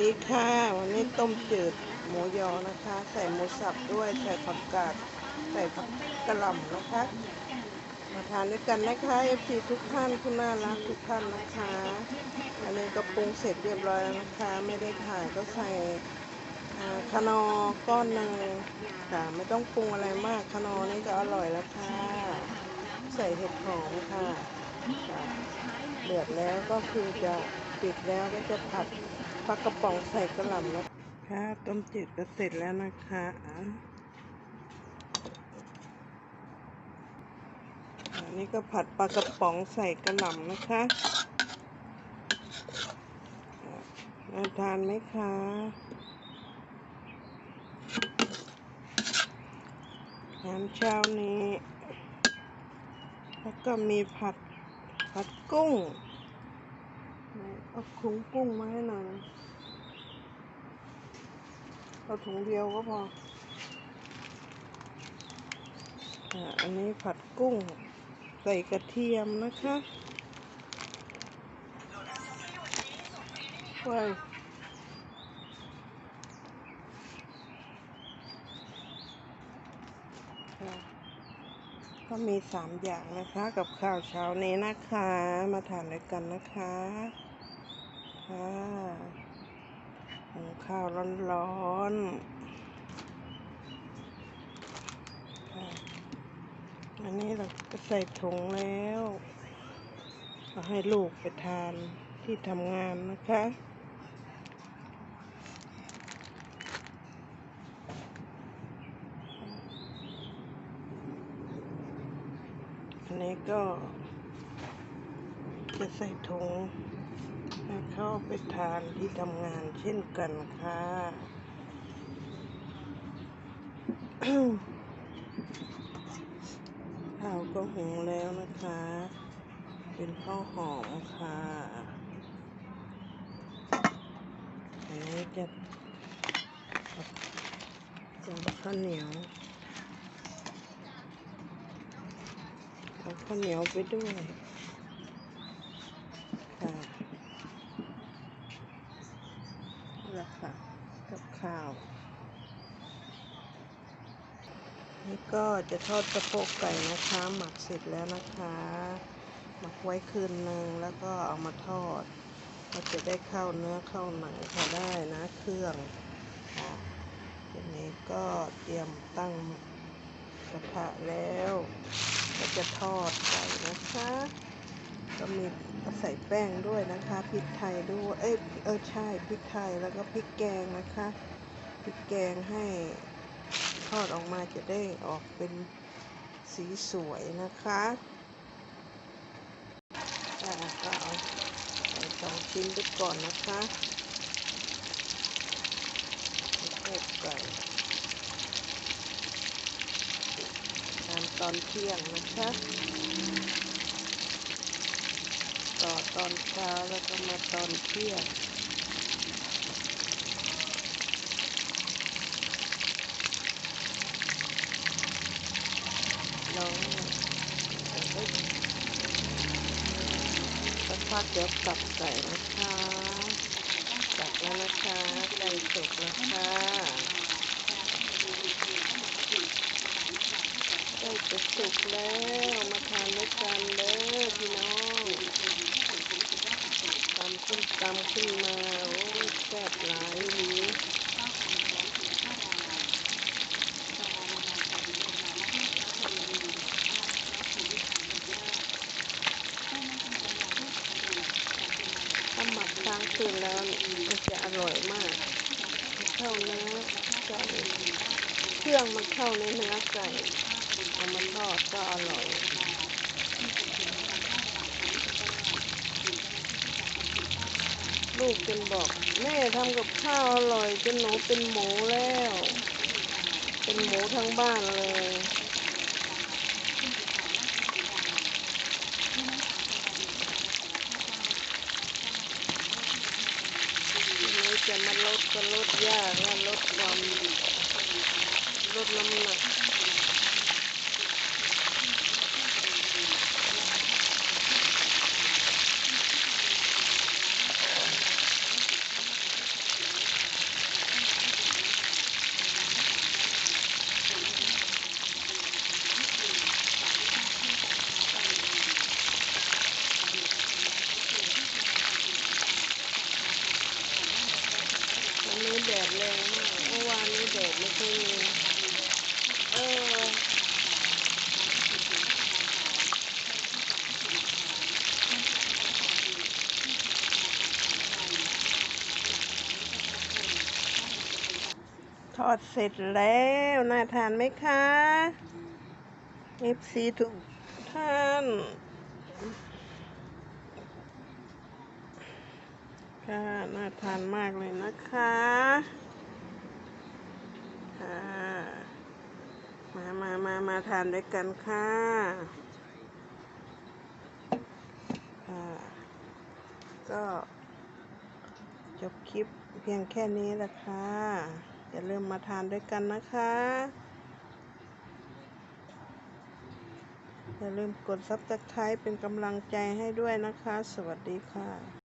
ดีค่ะ วันนี้ต้มจืดหมูยอนะคะ ใส่หมูสับด้วย ใส่ผักกาด ใส่ผักกระหล่ำนะคะ มาทานด้วยกันนะคะเอฟซีทุกท่านคุณน่ารักทุกท่านนะคะ อันนี้ก็ปรุงเสร็จเรียบร้อยแล้วนะคะ ไม่ได้ถ่ายก็ใส่อ่าคะนอก้อนหนึ่งค่ะ ไม่ต้องปรุงอะไรมากคะนอนี่ก็อร่อยแล้วค่ะ ใส่เห็ดหอมค่ะเดือดแล้วก็คือจะปิดแล้วก็จะผัด ปลากระป๋องใส่กระหล่ำนะคะต้มจืดก็เสร็จแล้วนะคะอันนี้ก็ผัดปลากระป๋องใส่กระหล่ำนะคะน่าทานไหมคะอาหารเช้านี้ แล้วก็มีผัดผัดกุ้ง เอาถุงกุ้งมาให้หน่อยเอาถุงเดียวก็พออ,อันนี้ผัดกุ้ง ใส่กระเทียมนะคะไว้ค่ะก็มีสามอย่างนะคะ กับข้าวเช้านี้นะคะ มาทานด้วยกันนะคะ ค่ะหุงข้าวร้อนๆค่ะอันนี้เราก็ใส่ถุงแล้วก็ให้ลูกไปทานที่ทำงานนะคะอันนี้ก็จะใส่ถุง ให้เข้าไปทานที่ทำงานเช่นกันค่ะ ข้าวก็หุงแล้วนะคะ เป็นข้าวหอมค่ะ อันนี้จะจะข้าวเหนียวเอาข้าวเหนียวไปด้วยค่ะนี่แหละค่ะ กับข้าว นี่ก็จะทอดสะโพกไก่นะคะ หมักเสร็จแล้วนะคะ หมักไว้คืนหนึ่งแล้วก็เอามาทอดก็จะได้เข้าเนื้อเข้าหนังค่ะได้นะเครื่องค่ะทีนี้ก็เตรียมตั้งกระทะแล้ว ก็จะทอดไก่นะคะ ก็มี ใส่แป้งด้วยนะคะพริกไทยด้วยเอ้ยเออใช่พริกไทยแล้วก็พริกแกงนะคะพริกแกงให้ทอดออกมาจะได้ออกเป็นสีสวยนะคะอ่าก็เอาใส่สองชิ้นไปก่อนนะคะโพกไก่ทานตอนเที่ยงนะคะ ตอนเช้าแล้วก็มาตอนเที่ยงลองสักพักเดี๋ยวตับไก่นะคะตักแล้วนะคะไก่สุกแล้วค่ะไก่จะสุกแล้วมาทานด้วยกันเด้อพี่น้องตำขึ้นตำขึ้นมาโอ้ยแซ่บหลายนี้ ถ้าหมักค้างคืนแล้วมันจะอ ร่อยมากมเข้าเนื้อไก่เครื่องมันเข้าในเนื้อไก่เอามาทอดก็อร่อยลูกจนบอกแม่ทำกับข้าวอร่อยจนหนูเป็นหมูแล้ว เป็นหมูทั้งบ้านเลย ทีนี้จะมาลด ก็ลดยากและลดความลดน้ำหนัก นี้แดดแรงมากเมื่อวานนี้แดดไม่ค่อยมีเออทอดเสร็จแล้วน่าทานไหมคะ FC ทุกท่าน ค่ะน่าทานมากเลยนะคะ ค่ะ มามามามาทานด้วยกันค่ะ ค่ะ ก็จบคลิปเพียงแค่นี้แหละค่ะ อย่าลืมมาทานด้วยกันนะคะ อย่าลืมกดซับสไครป์เป็นกำลังใจให้ด้วยนะคะ สวัสดีค่ะ